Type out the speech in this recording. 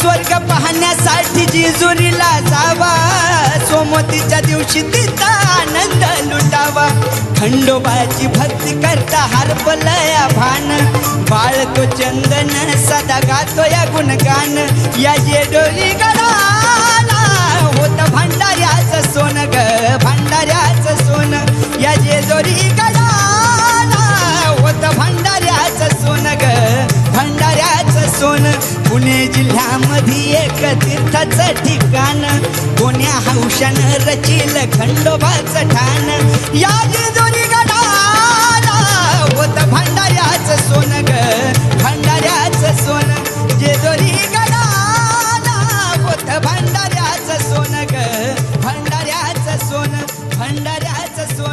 स्वर्ग पाहण्यासाठी जिजुरीला जावा. सोमतीच्या दिवशी तिचा आनंद लुटावा. खंडोबाची भक्ती करता हरपलया भान. बाळतो चंदन सदा गातो या गुणगान. या जेडोली गडाला होत भांडाऱ्याचं सोन ग भांडाऱ्याचं सोन. या जेजोरी सोन. पुणे जिल्ह्यामध्ये एक तीर्थाचं ठिकाण. कोण्या हौशन रचिल खंडोबाचं ठाण. या जेजुरी गडाला होत भांडाऱ्याचं सोन ग. भांडाऱ्याचं सोन. जेजुरी गडाला होत भांडाऱ्याचं सोन ग. भांडाऱ्याचं सोन. भांडाऱ्याचं सोन.